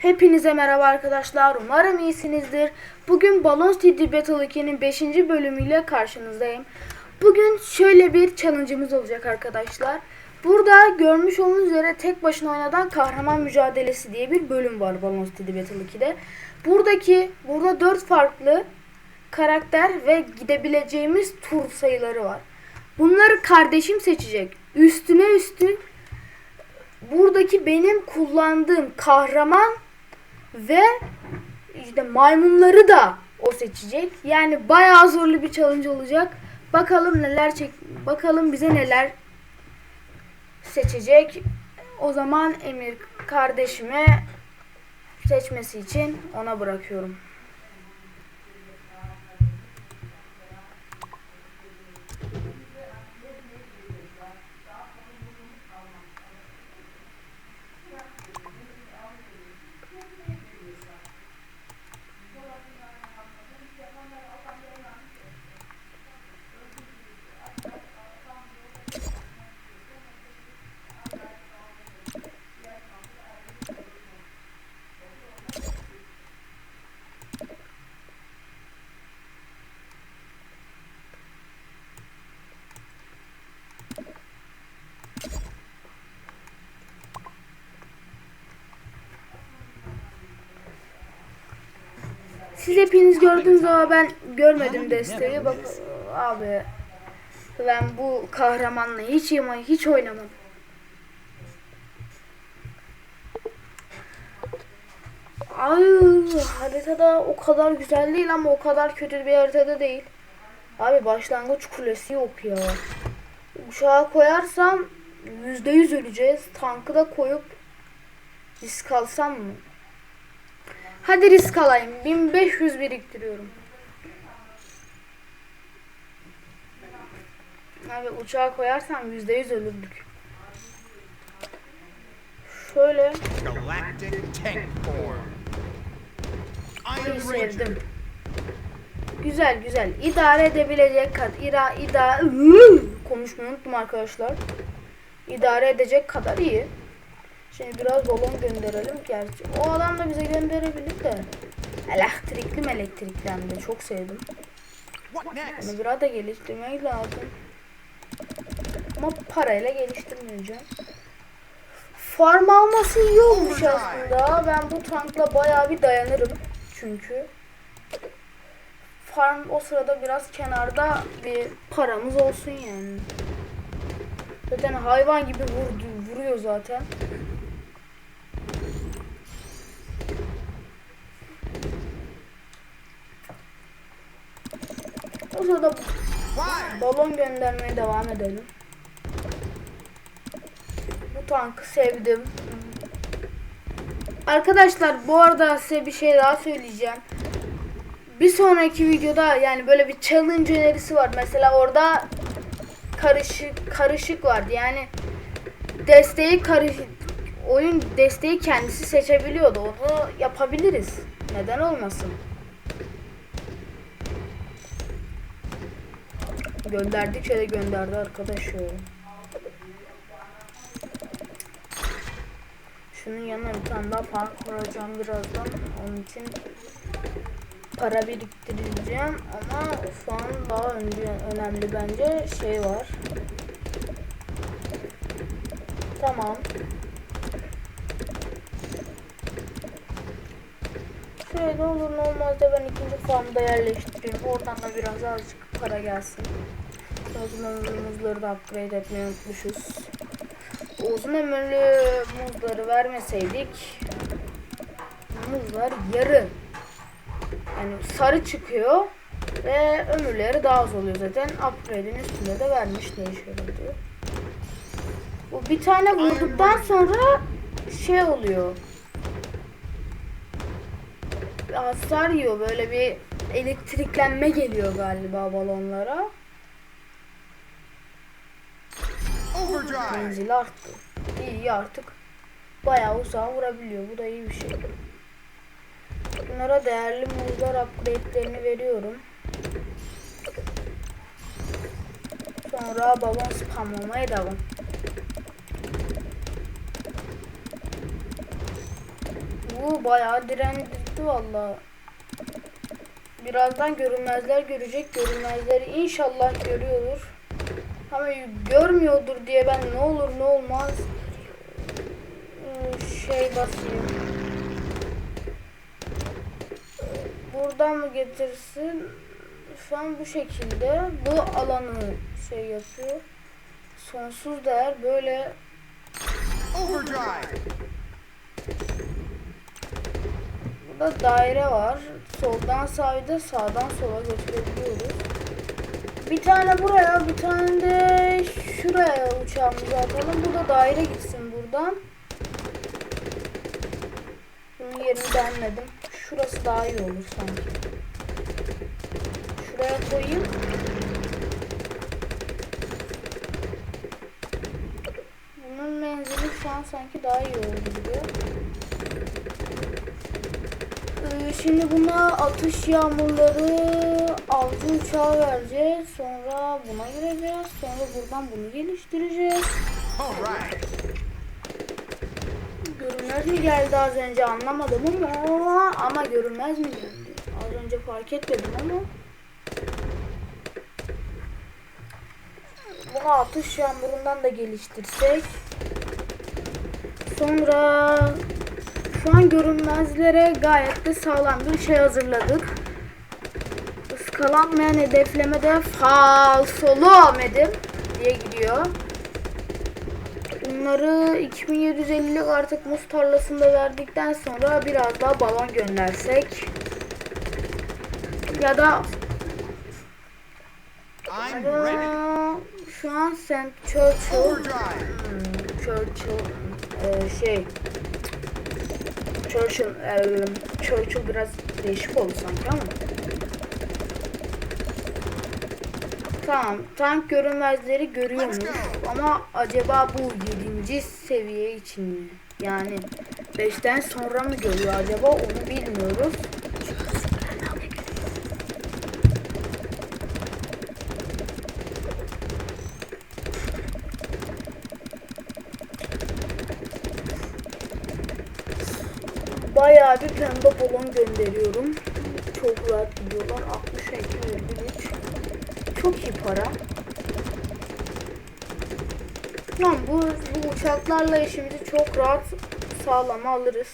Hepinize merhaba arkadaşlar. Umarım iyisinizdir. Bugün Balloons TD Battle 2'nin 5. bölümüyle karşınızdayım. Bugün şöyle bir challenge'ımız olacak arkadaşlar. Burada görmüş olduğunuz üzere tek başına oynanan kahraman mücadelesi diye bir bölüm var Balloons TD Battle 2'de. Buradaki, burada 4 farklı karakter ve gidebileceğimiz tur sayıları var. Bunları kardeşim seçecek. Üstüne üstün buradaki benim kullandığım kahraman ve işte maymunları da o seçecek. Yani bayağı zorlu bir challenge olacak. Bakalım neler çek bakalım bize neler seçecek. O zaman Emir kardeşime seçmesi için ona bırakıyorum. Siz hepiniz gördünüz ama ben görmedim desteği. Bak abi ben bu kahramanla hiç yama- hiç oynamam. Ay haritada o kadar güzel değil ama o kadar kötü bir haritada değil. Abi başlangıç kulesi yok ya. Uçağa koyarsam yüzde yüz öleceğiz. Tankı da koyup risk alsam mı? Hadi risk alayım. 1500 biriktiriyorum. Abi uçağa koyarsam %100 ölürdük. Şöyle Ranger. sevdim. Güzel güzel. İdare edebilecek kadar ira ida konuşmayı unuttum arkadaşlar. İdare edecek kadar iyi. Şimdi biraz balon gönderelim gerçi. O adam da bize gönderebilir de. Elektrikli mi çok sevdim. Next? Bunu biraz da geliştirmek lazım. Ama parayla geliştirmeyeceğim. Farm alması iyi olmuş aslında. Ben bu tankla bayağı bir dayanırım. Çünkü farm o sırada biraz kenarda bir paramız olsun yani. Zaten hayvan gibi vurdu, vuruyor zaten. Why? balon göndermeye devam edelim. Bu tankı sevdim. Arkadaşlar bu arada size bir şey daha söyleyeceğim. Bir sonraki videoda yani böyle bir challenge önerisi var. Mesela orada karışık karışık vardı. Yani desteği karışık oyun desteği kendisi seçebiliyordu. Onu yapabiliriz. Neden olmasın? Gönderdikçe de gönderdi arkadaş ya. Şunun yanına bir tane daha park kuracağım birazdan. Onun için para biriktireceğim ama şu an daha önce önemli bence şey var. Tamam. Şöyle olur ne olmaz da ben ikinci farmda yerleştireyim. Oradan da biraz azıcık para gelsin. Ömürlü muzları da upgrade etmeyi unutmuşuz. Uzun ömürlü muzları vermeseydik muzlar yarı yani sarı çıkıyor ve ömürleri daha az oluyor zaten. Upgrade'in üstünde de vermiş ne işe yarıyor. Bu bir tane vurduktan sonra şey oluyor. Hasar yiyor böyle bir elektriklenme geliyor galiba balonlara. Overdrive. Menzili arttı. İyi artık. Bayağı uzağa vurabiliyor. Bu da iyi bir şey. Bunlara değerli muzlar upgrade'lerini veriyorum. Sonra balon spamlamaya devam. Bu bayağı direndirdi valla. Birazdan görünmezler görecek. Görünmezleri inşallah görüyordur. Ama görmüyordur diye ben ne olur ne olmaz ee, şey basayım. Buradan mı getirsin? Şu an bu şekilde bu alanı şey yapıyor. Sonsuz değer böyle Overdrive. Burada daire var. Soldan sağa da sağdan sola götürebiliyoruz. Bir tane buraya, bir tane de şuraya uçağımızı atalım. Burada daire gitsin buradan. Bunun yerini beğenmedim. Şurası daha iyi olur sanki. Şuraya koyayım. Bunun menzili şu an sanki daha iyi oldu gibi. Ee, Şimdi buna atış yağmurları avcı uçağı vereceğiz. Sonra buna gireceğiz. Sonra buradan bunu geliştireceğiz. All right. Görünmez mi geldi az önce anlamadım ama ama görünmez mi geldi? Az önce fark etmedim ama bunu atış yağmurundan da geliştirsek sonra şu an görünmezlere gayet de sağlam bir şey hazırladık. Iskalanmayan hedeflemede falsolu Ahmet'im diye gidiyor. Bunları 2750'lik artık muz tarlasında verdikten sonra biraz daha balon göndersek. Ya da da şu an St. Churchill Overdrive. hmm, Churchill e, şey Churchill e, Churchill biraz değişik oldu sanki ama Tamam, tank görünmezleri görüyormuş ama acaba bu 7. seviye için mi? Yani 5'ten sonra mı görüyor acaba onu bilmiyoruz. Bir pembe balon gönderiyorum. Çok rahat gidiyorlar. 62,3 Çok iyi para. Tamam bu, bu uçaklarla işimizi çok rahat sağlama alırız.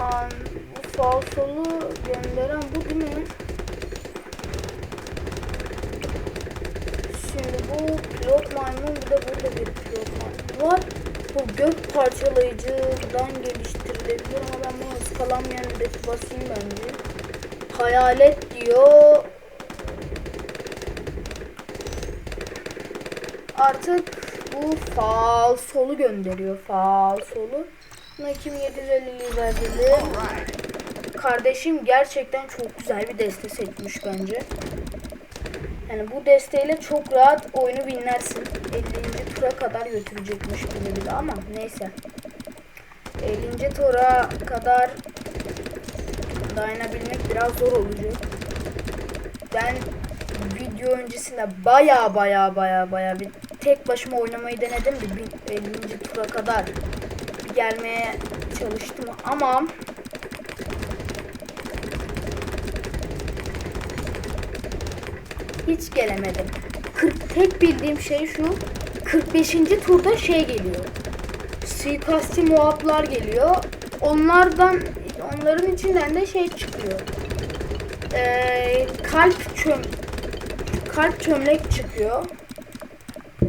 Aa, bu falsolu gönderen bu değil mi? Şimdi bu pilot maymun bir de burada bir pilot maymun var. Bu gök parçalayıcıdan geliştirilebilir ama ben bunu ıskalanmayan hedefi basayım bence. Hayalet diyor. Artık bu faal solu gönderiyor. Faal solu. Buna 2750'liği verdim. All right. Kardeşim gerçekten çok güzel bir deste seçmiş bence. Yani bu desteğiyle çok rahat oyunu binlersin. 50. tura kadar götürecekmiş bunu bir de ama neyse. 50. tura kadar dayanabilmek biraz zor olacak. Ben video öncesinde baya baya baya baya bir tek başıma oynamayı denedim de bir 50. tura kadar gelmeye çalıştım ama hiç gelemedim. 40 tek bildiğim şey şu. 45. turda şey geliyor. Suikasti muhaplar geliyor. Onlardan onların içinden de şey çıkıyor. Ee, kalp çöm kalp çömlek çıkıyor.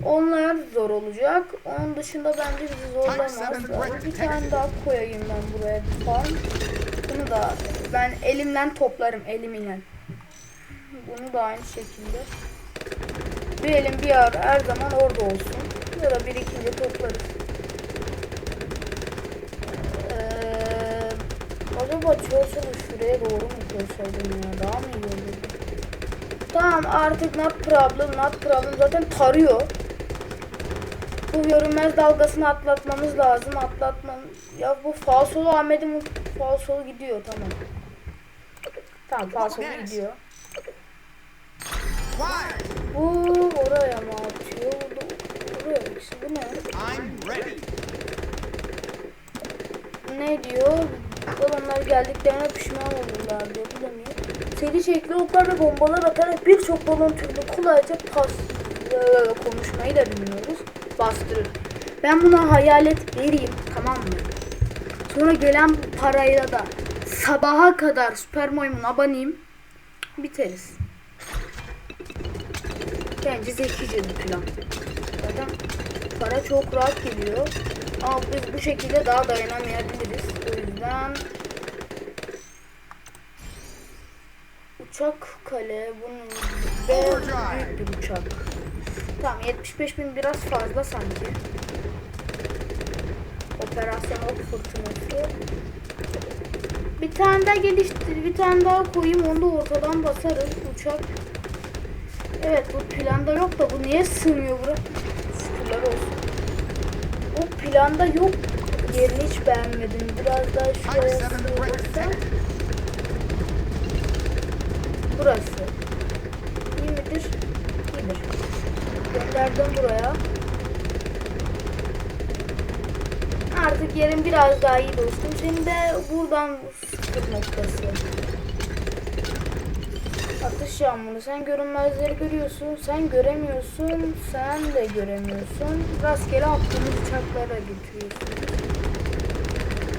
Onlar zor olacak. Onun dışında bence bizi zorlamaz. Bir tane daha koyayım ben buraya bir farm. Bunu da ben elimden toplarım elimle. Bunu da aynı şekilde. Bir elim bir ara her zaman orada olsun. Ya da bir ikinci toplarız. Ee, acaba Churchill'ı şuraya doğru mu koysaydım ya? Daha mı iyi olurdu? Tamam artık not problem, not problem zaten tarıyor. Bu görünmez dalgasını atlatmamız lazım. Atlatmam. Ya bu falsolu Ahmet'in falsolu gidiyor tamam. Tamam falsolu gidiyor. Oraya mı atıyor? Oraya mı? Bu ne? Ne diyor? Balonlar geldiklerine pişman olurlar diyor. Bilemiyor. Seri şekli oklar ve bombalar atarak birçok balon türünü kolayca pas ee, konuşmayı da bilmiyoruz. Bastırır. Ben buna hayalet vereyim tamam mı? Sonra gelen parayla da sabaha kadar süper maymun abanayım biteriz. Bence zekice bir plan. Zaten para çok rahat geliyor. Ama biz bu şekilde daha dayanamayabiliriz. O yüzden uçak kale bunun ve büyük bir uçak. Tamam 75 bin biraz fazla sanki. Operasyon ok fırtınası. Bir tane daha geliştir, bir tane daha koyayım onu da ortadan basarız. Uçak Evet bu planda yok da bu niye sığmıyor bura? Şükürler olsun. Bu planda yok. Yerini hiç beğenmedim. Biraz daha şuraya sığırırsam. Burası. İyi midir? İyidir. Gönderdim buraya. Artık yerim biraz daha iyi dostum. Şimdi buradan sıfır noktası. Atışacağım bunu. Sen görünmezleri görüyorsun. Sen göremiyorsun. Sen de göremiyorsun. Rastgele attığımız uçaklara götürüyorsun.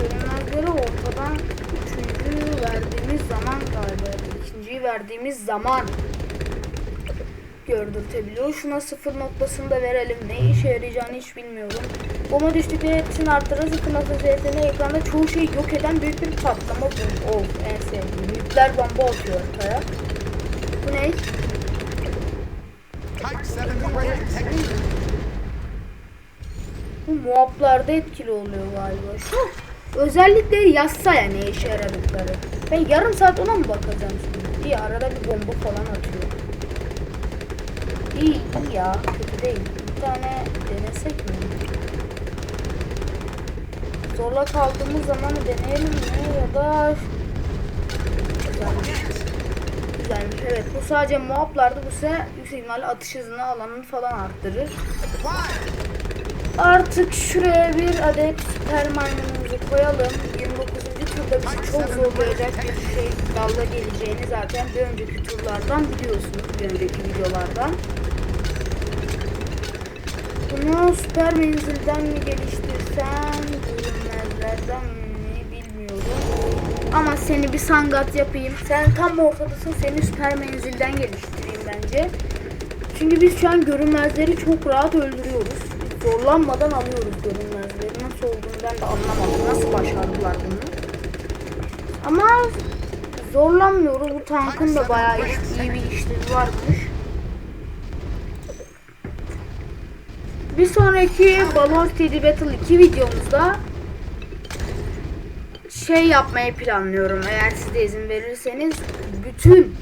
Görünmezleri ortadan üçüncüyü verdiğimiz zaman galiba. ikinciyi verdiğimiz zaman gördürtebiliyor. Şuna sıfır noktasını da verelim. Ne işe yarayacağını hiç bilmiyorum. Bomba düştükleri hepsini arttırır. Sıfır noktası yeteneği ekranda çoğu şeyi yok eden büyük bir patlama bu. Of en sevdiğim. Nükleer bomba atıyor ortaya güneş. Bu muhablarda etkili oluyor galiba. Şu özellikleri yazsa yani işe yaradıkları. Ben yarım saat ona mı bakacağım şimdi? İyi arada bir bomba falan atıyor. İyi, iyi ya. Kötü değil. Bir tane denesek mi? Zorla kaldığımız zamanı deneyelim mi? Ya da... Güzel güzelmiş. Evet bu sadece moblarda bu ise yüksek ihtimalle atış hızını alanını falan arttırır. Artık şuraya bir adet süper maymunumuzu koyalım. 29. turda bizi çok zorlayacak bir şey dalla geleceğini zaten bir önceki turlardan biliyorsunuz. Bir önceki videolardan. Bunu süper menzilden mi geliştirsem, bölümlerden mi bilmiyorum. Ama seni bir sangat yapayım. Sen tam ortadasın. Seni süper menzilden geliştireyim bence. Çünkü biz şu an görünmezleri çok rahat öldürüyoruz. Zorlanmadan alıyoruz görünmezleri. Nasıl olduğunu ben de anlamadım. Nasıl başardılar bunu? Ama zorlanmıyoruz. Bu tankın da bayağı iyi bir işlevi varmış. Bir sonraki Balor Teddy Battle 2 videomuzda şey yapmayı planlıyorum. Eğer siz de izin verirseniz bütün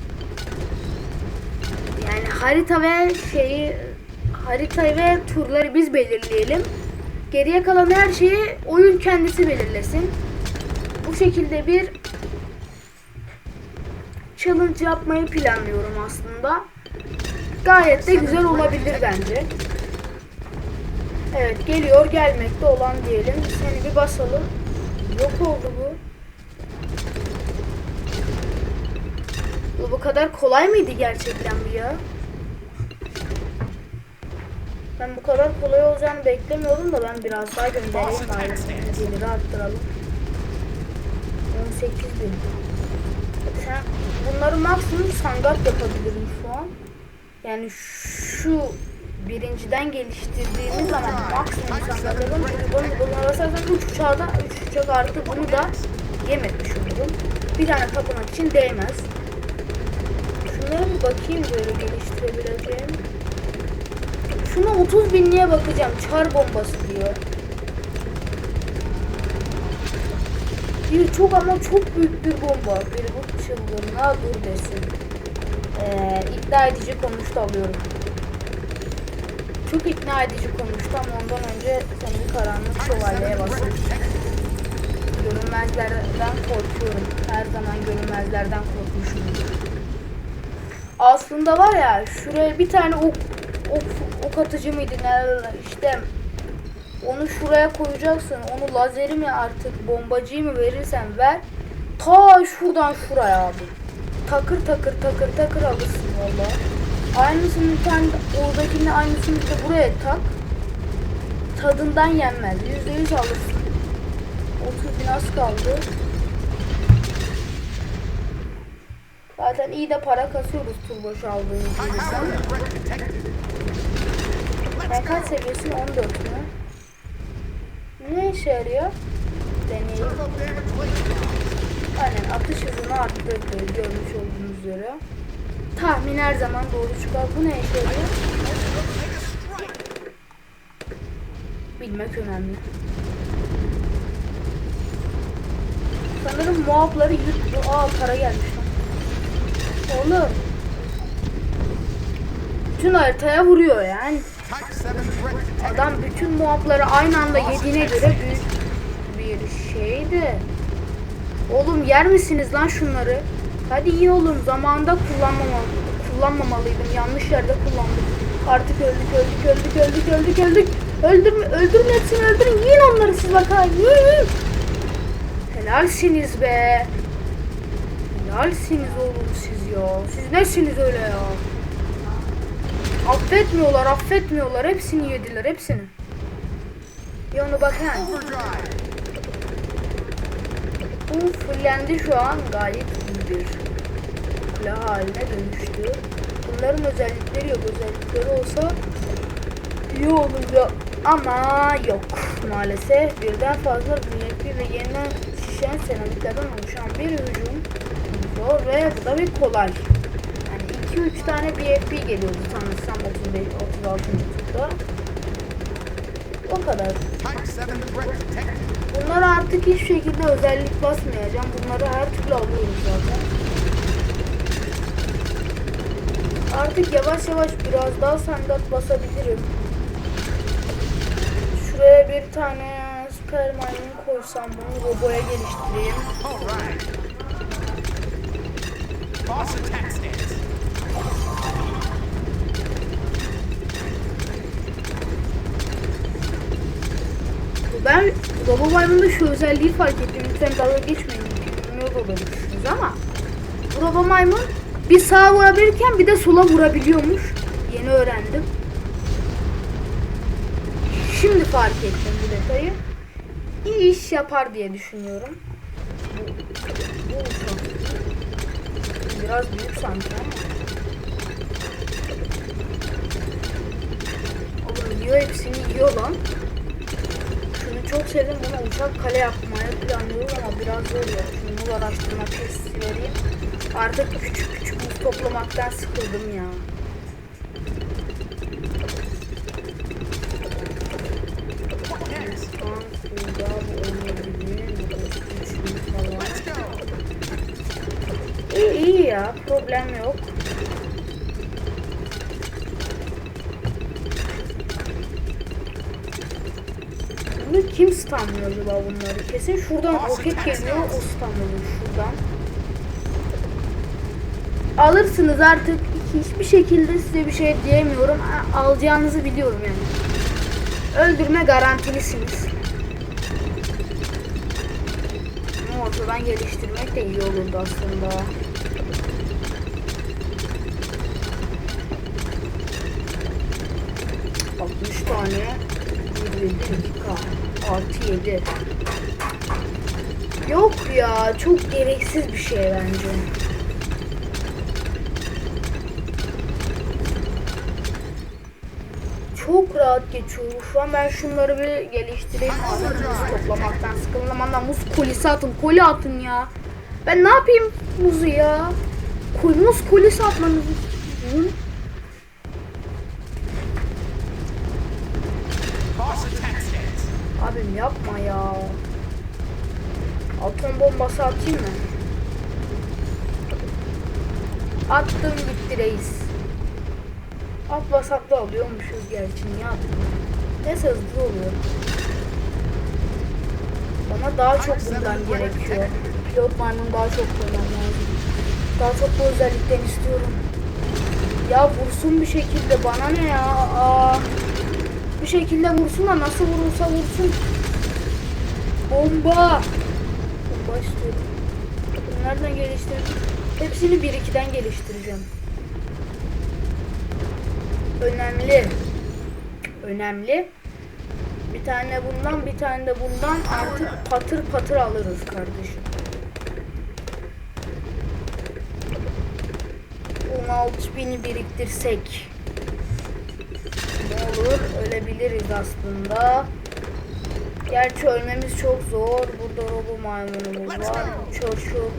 yani harita ve şeyi harita ve turları biz belirleyelim. Geriye kalan her şeyi oyun kendisi belirlesin. Bu şekilde bir challenge yapmayı planlıyorum aslında. Gayet de güzel olabilir bence. Evet geliyor gelmekte olan diyelim. Seni bir basalım. Yok oldu bu. Bu bu kadar kolay mıydı gerçekten bu ya? Ben bu kadar kolay olacağını beklemiyordum da ben biraz daha göndereyim bari. Hani geliri arttıralım. 18 bin. Sen bunları maksimum sangat yapabilirim şu an. Yani şu birinciden geliştirdiğimiz zaman maksimum insanların bunu bunlara zaten 3 uçağda 3 uçak artı bunu da yememiş olurum. Bir tane tapınak için değmez. Şunlara bir bakayım böyle geliştirebileceğim. Şuna 30 binliğe bakacağım. Çar bombası diyor. Bir çok ama çok büyük bir bomba. Bir bu çılgınlığa dur desin. Ee, iddia edici konuşta alıyorum. Çok ikna edici konuştu ama ondan önce seni karanlık şövalyeye bastım. Görünmezlerden korkuyorum. Her zaman görünmezlerden korkmuşum. Aslında var ya şuraya bir tane ok, ok, ok atıcı mıydı işte onu şuraya koyacaksın. Onu lazeri mi artık bombacıyı mı verirsen ver. Ta şuradan şuraya abi. Takır takır takır takır alırsın vallahi. Aynısını tane oradakini aynısını da buraya tak. Tadından yenmez. Yüzde yüz alırsın. 30 bin az kaldı. Zaten iyi de para kasıyoruz aldığımız için. power threat detected. Ben kaç seviyesi 14 mü? Ne işe yarıyor? Deneyim. Turbo. Aynen atış hızını arttırdı görmüş olduğunuz üzere. Tahmin her zaman doğru çıkar. Bu ne işe yarıyor? Bilmek önemli. Sanırım muhabları yuttu. Aa para gelmiş. Oğlum. Bütün haritaya vuruyor yani. Type 7 threat detected. Adam bütün muhabları aynı anda yediğine göre büyük bir şeydi. Oğlum yer misiniz lan şunları? Hadi iyi olun. Zamanında kullanmamalı, kullanmamalıydım. Yanlış yerde kullandım. Artık öldük, öldük, öldük, öldük, öldük, öldük. Öldürme, öldürün hepsini öldürün. Yiyin onları siz bakayım. Yiyin. Helalsiniz be. Helalsiniz oğlum siz ya. Siz nesiniz öyle ya? Affetmiyorlar, affetmiyorlar. Hepsini yediler, hepsini. Ya ona bak ha. Overdrive. Bu fullendi şu an gayet bir kule haline dönüştü. Bunların özellikleri yok. Özellikleri olsa iyi olurdu ama yok maalesef. Birden fazla büyük ve yeniden şişen seramiklerden oluşan bir hücum zor ve bu da bir kolay. Yani 2-3 tane BFP geliyordu sanırsam 35 36. turda. O kadar. Type 7 threat detected. Bunlara artık hiçbir şekilde özellik basmayacağım. Bunları her türlü alıyoruz zaten. Artık yavaş yavaş biraz daha standart basabilirim. Şuraya bir tane süper maymun koysam bunu roboya geliştireyim. Ben Robo Maymun'da şu özelliği fark ettim. Lütfen dalga geçmeyin. Bilmiyor olabilirsiniz ama bu Robo Maymun bir sağa vurabilirken bir de sola vurabiliyormuş. Yeni öğrendim. Şimdi fark ettim bu detayı. İyi iş yapar diye düşünüyorum. Bu, bu. Biraz büyük sanki ama. Oğlum yiyor hepsini yiyor lan. Çok sevdim. Bunu uçak kale yapmayı planlıyorum ama biraz zor ya. Şunu araştırma testi vereyim. Artık küçük küçük buz toplamaktan sıkıldım ya. İyi, iyi ya. Problem yok. Bunu kim stunlıyor acaba bunları? Kesin şuradan roket geliyor. O stunlıyor şuradan. Alırsınız artık. Hiçbir şekilde size bir şey diyemiyorum. Alacağınızı biliyorum yani. Öldürme garantilisiniz. Ama ortadan geliştirmek de iyi olurdu aslında. Altmış tane 27 dakika artı 7 Yok ya çok gereksiz bir şey bence. Çok rahat geçiyor. Şu an ben şunları bir geliştireyim. Artık muz toplamaktan sıkıldım. Muz kolisi atın. Koli atın ya. Ben ne yapayım muzu ya? Muz kolisi atmanız. Abim yapma ya. Atom bombası atayım mı? Attım gitti reis. Atmasak da alıyormuşuz gerçi niye? Neyse hızlı oluyor. Bana daha çok bundan gerekiyor. Pilot maymun daha çok koymam lazım. Daha çok bu özellikten istiyorum. Ya vursun bir şekilde bana ne ya? Aa. Bir şekilde vursun da nasıl vurursa vursun. Bomba. Bomba istiyorum. Nereden geliştirdim? Hepsini 1-2'den geliştireceğim. Önemli. Önemli. Bir tane bundan bir tane de bundan artık patır patır alırız kardeşim. 16 bini biriktirsek ne olur ölebiliriz aslında. Gerçi ölmemiz çok zor. Burada robo maymunumuz var. Şu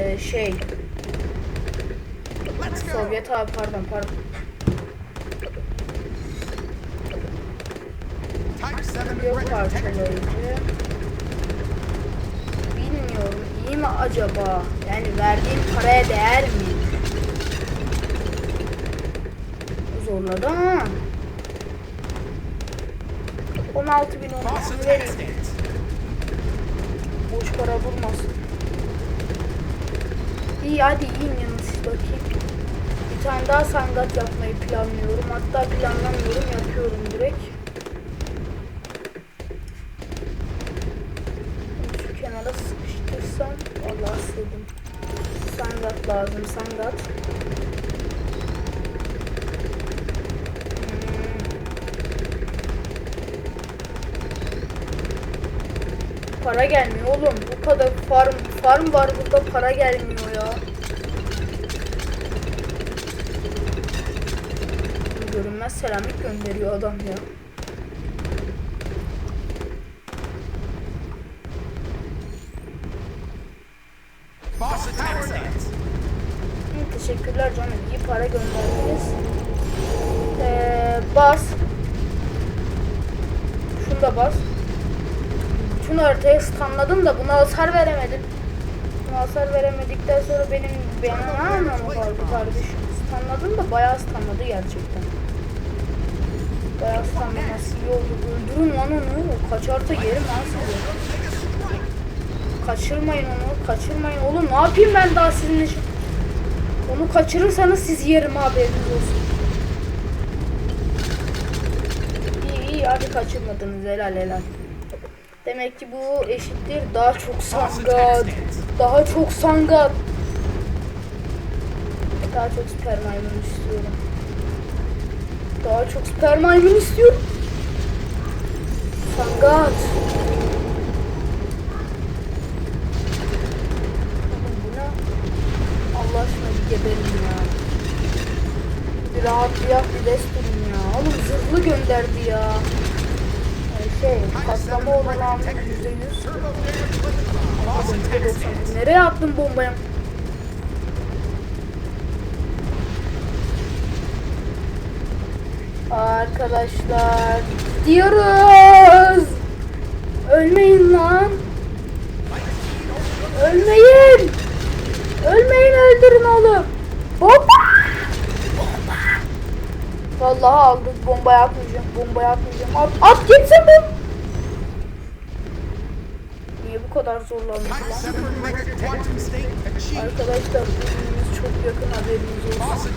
e, şey. Sovyet abi pardon pardon. Type 7 Yok parçalayıcı. Bilmiyorum. iyi mi acaba? Yani verdiğim paraya değer mi? Zorladı ama. 16 bin olmasını vereyim. Boş para bulmasın. İyi hadi yiyin yanı siz bakayım. Bir tane daha sangat yapmayı planlıyorum. Hatta planlamıyorum yapıyorum direkt. Şu kenara sıkıştırsam Allah sığdım. Sangat lazım sangat. Para gelmiyor oğlum. Bu kadar farm farm var burada para gelmiyor ya. Görünmez selamlık gönderiyor adam ya. Hı, teşekkürler canım. İyi para gönderdiniz. Ee, bas. Şunu da bas. Şunu haritaya stunladım da buna hasar veremedim. Buna hasar veremedikten sonra benim benim ne anlamı kaldı kardeşim? Stunladım da bayağı stunladı gerçekten. Bayağı stunlaması iyi oldu. Öldürün lan onu. Kaçarsa yerim lan sizi. Kaçırmayın onu. Kaçırmayın. Oğlum ne yapayım ben daha sizin için? Onu kaçırırsanız siz yerim haberiniz olsun. İyi iyi hadi kaçırmadınız helal helal. Demek ki bu eşittir daha çok sangat. Daha çok sangat. Daha çok süper maymun istiyorum. Daha çok süper maymun istiyorum. Sangat. Oğlum bu ne? Allah aşkına bir geberin ya. Bir rahatlayak bir desturun ya. Oğlum zırhlı gönderdi ya. Şey, patlama stance. Nereye attın bombayı? Arkadaşlar diyoruz. Ölmeyin lan. Ölmeyin. Ölmeyin öldürün oğlum. Bomba. Vallahi aldık. Bombayı atmayacağım. Bombayı atmayacağım. At, at gitsin bu. Niye bu kadar zorlandık lan? 7 ready. Quantum state achieved. Arkadaşlar bölümümüz çok yakın haberiniz olsun.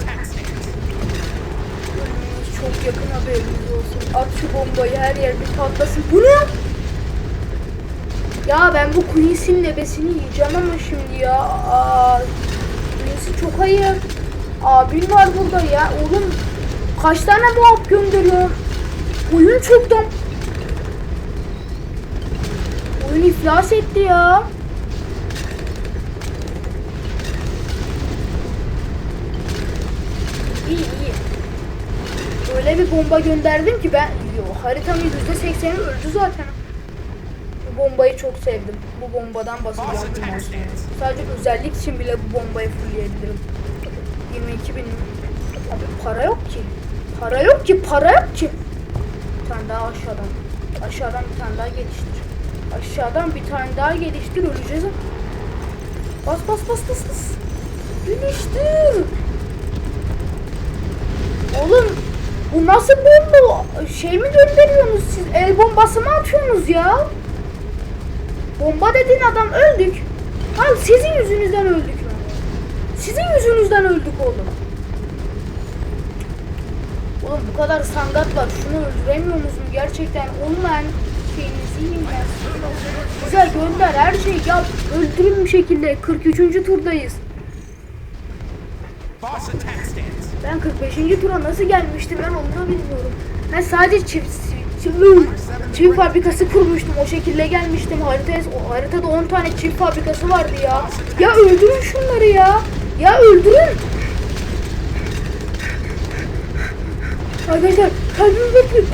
Bölümümüz çok yakın haberiniz olsun. At şu bombayı her yer bir patlasın. Bu ne? Ya ben bu Quincy'nin ebesini yiyeceğim ama şimdi ya. Aa, Quincy çok ayıp. Abim var burada ya. Oğlum kaç tane bu hap gönderiyor? Oyun çoktan. Oyun iflas etti ya. İyi iyi. Öyle bir bomba gönderdim ki ben yo, haritanın %80'i öldü zaten. Bu bombayı çok sevdim. Bu bombadan basacağım. Sadece özellik için bile bu bombayı fullleyebilirim. 22 bin. Abi para yok ki. Para yok ki, para yok ki. Bir tane daha aşağıdan. Aşağıdan bir tane daha geliştir. Aşağıdan bir tane daha geliştir, öleceğiz. Bas bas bas bas bas. Geliştir. Oğlum bu nasıl bomba? Şey mi gönderiyorsunuz siz? El bombası mı atıyorsunuz ya? Bomba dediğin adam öldük. Al sizin yüzünüzden öldük. Sizin yüzünüzden öldük oğlum. Oğlum bu kadar sandat var. Şunu öldüremiyor musun? Gerçekten olmayan şeyinizi yiyeyim ben. Güzel gönder her şeyi yap. Öldürün bir şekilde. 43. turdayız. Ben 45. tura nasıl gelmiştim ben onu da bilmiyorum. Ben sadece çift, çift, çift fabrikası kurmuştum. O şekilde gelmiştim. Haritaya, o haritada 10 tane çift fabrikası vardı ya. Ya öldürün şunları ya. Ya öldürün. Arkadaşlar kalbimi bakın.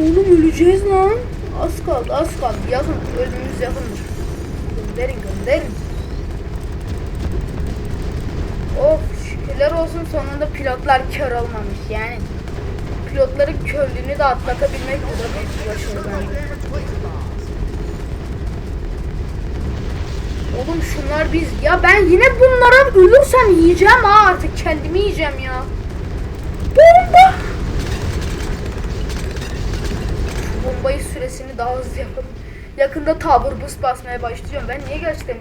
Oğlum öleceğiz lan. Az kaldı az kaldı. Yakın ölümümüz yakındır. Gönderin gönderin. Of şükürler olsun sonunda pilotlar kör olmamış yani. Pilotların körlüğünü de atlatabilmek bu da bir başarı bence. Oğlum şunlar biz ya ben yine bunlara ölürsem yiyeceğim ha artık kendimi yiyeceğim ya. Bomba. Bombayı süresini daha hızlı yapalım. Yakında tabur boost basmaya başlayacağım. Ben niye gerçekten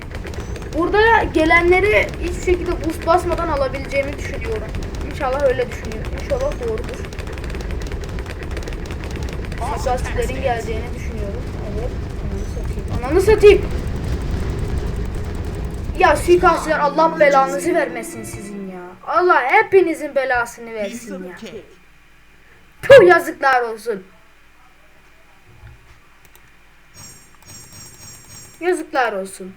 Burada gelenleri hiçbir şekilde boost basmadan alabileceğimi düşünüyorum. İnşallah öyle düşünüyorum. İnşallah doğrudur. Suikastçilerin geleceğini düşünüyorum. Evet. Ananı satayım. Ananı satayım. Ya suikastçiler Allah belanızı vermesin sizin ya. Allah hepinizin belasını versin ya. Puh yazıklar olsun. Yazıklar olsun.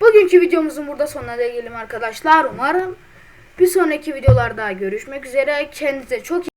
Bugünkü videomuzun burada sonuna da gelelim arkadaşlar. Umarım bir sonraki videolarda görüşmek üzere. Kendinize çok iyi